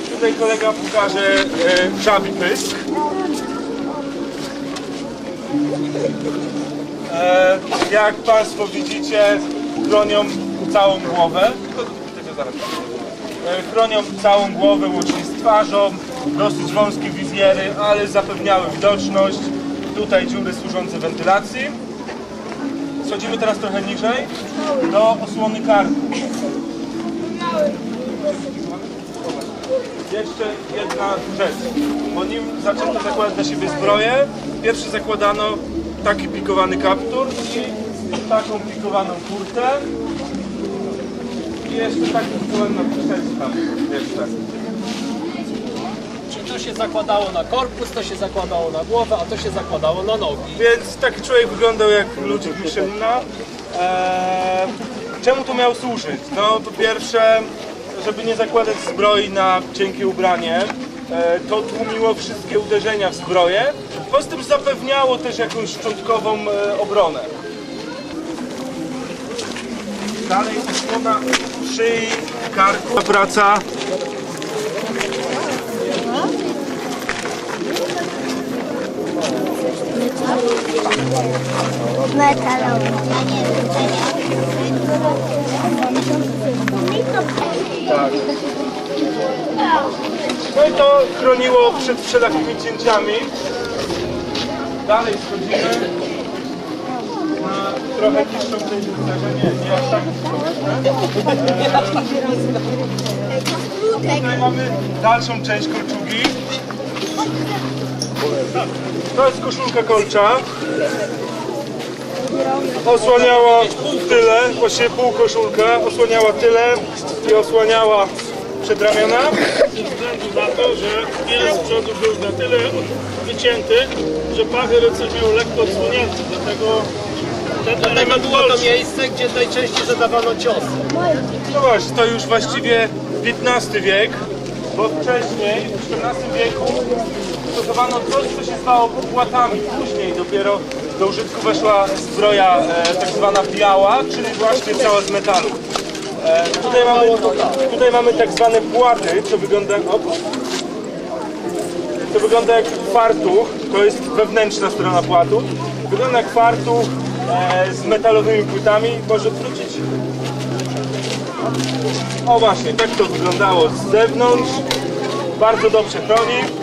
tutaj kolega pokaże e, żabi pysk. E, jak Państwo widzicie, chronią całą głowę. E, Chronią całą głowę łącznie z twarzą, dosyć wąskie wizjery, ale zapewniały widoczność. Tutaj dziury służące wentylacji. Schodzimy teraz trochę niżej do osłony karku. Jeszcze jedna rzecz, bo nim zaczęto zakładać na siebie zbroję, pierwszy zakładano taki pikowany kaptur i taką pikowaną kurtę i jeszcze taki pikowany na przyczepce jeszcze. Czyli to się zakładało na korpus, to się zakładało na głowę, a to się zakładało na nogi. Więc taki człowiek wyglądał jak Ludwik Michelina. Eee, czemu to miał służyć? No po pierwsze, żeby nie zakładać zbroi na cienkie ubranie, e, to tłumiło wszystkie uderzenia w zbroję. Poza tym zapewniało też jakąś szczątkową e, obronę. Dalej osłona szyi, karku, praca. Metalowy. Tak. No i to chroniło przed wszelakimi cięciami. Dalej schodzimy na trochę niższą część wystarzenia. Nie, nie aż tak Tutaj mamy dalszą część kolczugi. To jest koszulka kolcza. Osłaniała tyle, właściwie pół koszulka, osłaniała tyle i osłaniała przedramiona. ze względu na to, że pies z przodu był na tyle wycięty, że pachy rycerz miał lekko odsłonięty, dlatego Dlatego było to miejsce, gdzie najczęściej zadawano ciosy. No właśnie, to już właściwie XV wiek, bo wcześniej, w XIV wieku stosowano coś, co się zwało płatami. Później dopiero do użytku weszła zbroja e, tak zwana biała, czyli właśnie cała z metalu. E, tutaj, mamy, tutaj mamy tak zwane płaty, co wygląda... Op, to wygląda jak fartuch, to jest wewnętrzna strona płatu. Wygląda jak fartuch e, z metalowymi płytami. Może wrócić o właśnie, tak to wyglądało z zewnątrz. Bardzo dobrze chroni.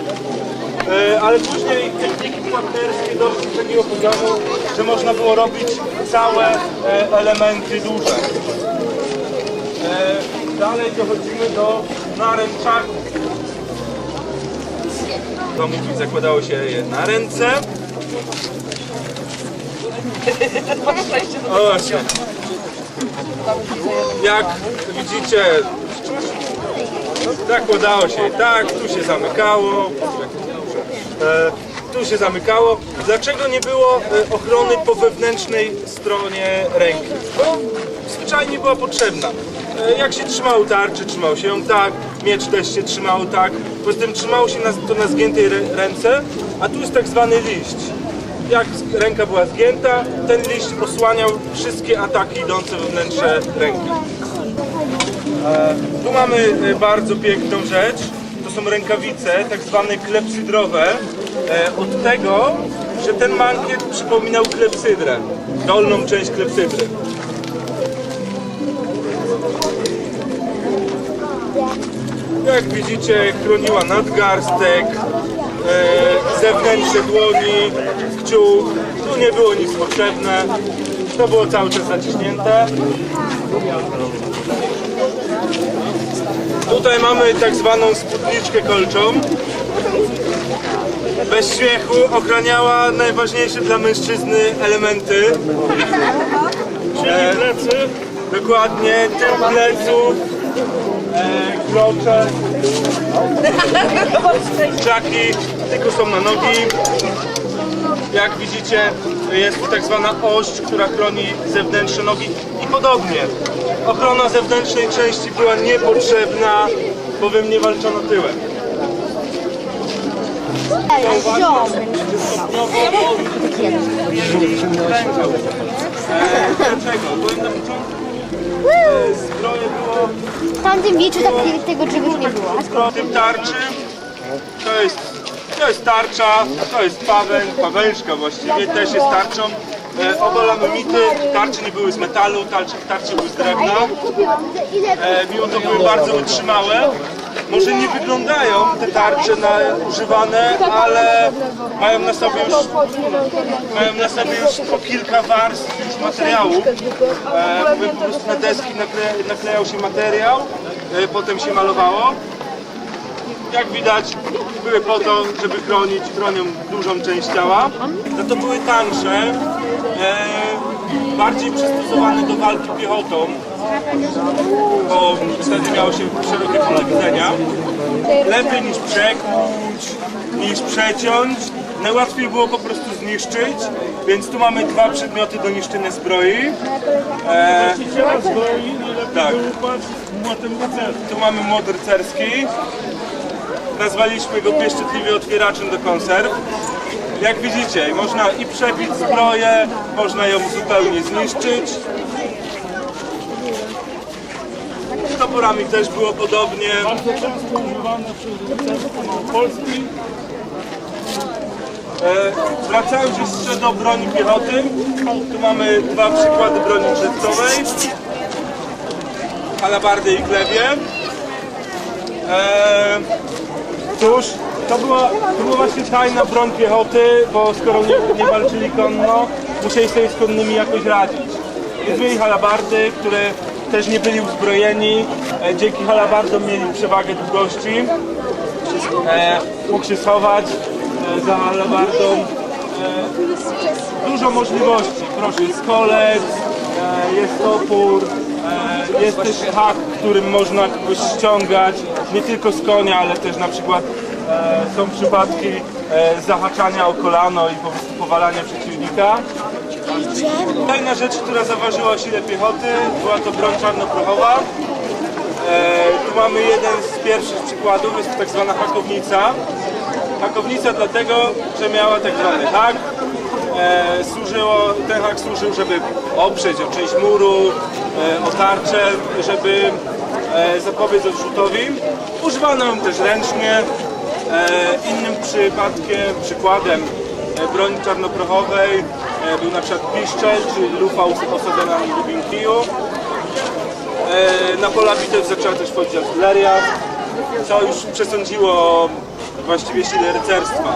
E, Ale później techniki płatnerskie doszły do takiego poziomu, że można było robić całe e, elementy duże. E, Dalej dochodzimy do naręczaków. Do mówić zakładało się je na ręce. O. Jak widzicie, zakładało się tak, tu się zamykało, tu się zamykało. Dlaczego nie było e, ochrony po wewnętrznej stronie ręki? Bo zwyczajnie była potrzebna. E, Jak się trzymało tarczy, trzymało się ją tak, miecz też się trzymało tak. Poza tym trzymało się to na zgiętej rę- ręce, a tu jest tak zwany liść. Jak ręka była zgięta, ten liść osłaniał wszystkie ataki idące we wnętrze ręki. E, Tu mamy e, bardzo piękną rzecz. Są rękawice, tak zwane klepsydrowe. Od tego, że ten mankiet przypominał klepsydrę, dolną część klepsydry. Jak widzicie, chroniła nadgarstek, e, zewnętrzne dłoni, kciuk. Tu nie było nic potrzebne. To było cały czas zaciśnięte. Tutaj mamy tak zwaną spódniczkę kolczą. Bez śmiechu ochraniała najważniejsze dla mężczyzny elementy. Czyli plecy, Dokładnie, tył pleców, e, krocze, czaki, tylko są na nogi. Jak widzicie, jest tu tak zwana ość, która chroni zewnętrzne nogi i podobnie. Ochrona zewnętrznej części była niepotrzebna, bowiem nie walczono tyłem. Dlaczego? Bo na początku e, zbroje było W tamtym wieczu tak, tego czegoś nie było. W tym tarczy to jest, to jest tarcza, to jest pawęk, pawężka właściwie, też jest tarczą. E, oba lamemity, tarcze nie były z metalu, tarcze, tarcze były z drewna. E, mimo to były bardzo wytrzymałe. Może nie wyglądają te tarcze na używane, ale mają na sobie już, mają na sobie już po kilka warstw już materiału. E, po prostu na deski nakle, naklejał się materiał, e, potem się malowało. Jak widać, były po to, żeby chronić, chronią dużą część ciała. Za to były tańsze, e, bardziej przystosowane do walki piechotą, bo wtedy miało się szerokie pole widzenia. Lepiej niż przekuć, niż przeciąć. Najłatwiej było po prostu zniszczyć, więc tu mamy dwa przedmioty do niszczenia zbroi. E, Tak. tu mamy młot rycerski. Nazwaliśmy go pieszczotliwie otwieraczem do konserw. Jak widzicie, można i przebić zbroję, można ją zupełnie zniszczyć. Z toporami też było podobnie. Bardzo często używane przez rycerską Polski. E, wracając jeszcze do broni piechoty, tu mamy dwa przykłady broni brzytcowej. Halabardy i klewie. E, cóż, to była, to była właśnie tajna broń piechoty, bo skoro nie, nie walczyli konno, musieli sobie z konnymi jakoś radzić. Więc mieli halabardy, które też nie byli uzbrojeni. E, dzięki halabardom mieli przewagę długości. E, mógł się schować e, za halabardą. E, dużo możliwości. Proszę, jest kolec, e, jest topór, e, jest też hak, którym można kogoś ściągać, nie tylko z konia, ale też na przykład e, są przypadki e, zahaczania o kolano i po prostu powalania przeciwnika. Kolejna rzecz, która zaważyła sile piechoty, była to broń czarnoprochowa. E, tu mamy jeden z pierwszych przykładów, jest to tak zwana hakownica. Hakownica dlatego, że miała tak zwany hak. E, służyło, ten hak służył, żeby oprzeć o część muru, e, o tarczę, żeby e, zapobiec odrzutowi. Używano ją też ręcznie. E, innym przypadkiem, przykładem e, broni czarnoprochowej e, był na przykład piszczel, czyli lufa os- osadzona na kiju. E, Na pola bitew zaczęła też wchodzić artyleria, co już przesądziło właściwie sile rycerstwa.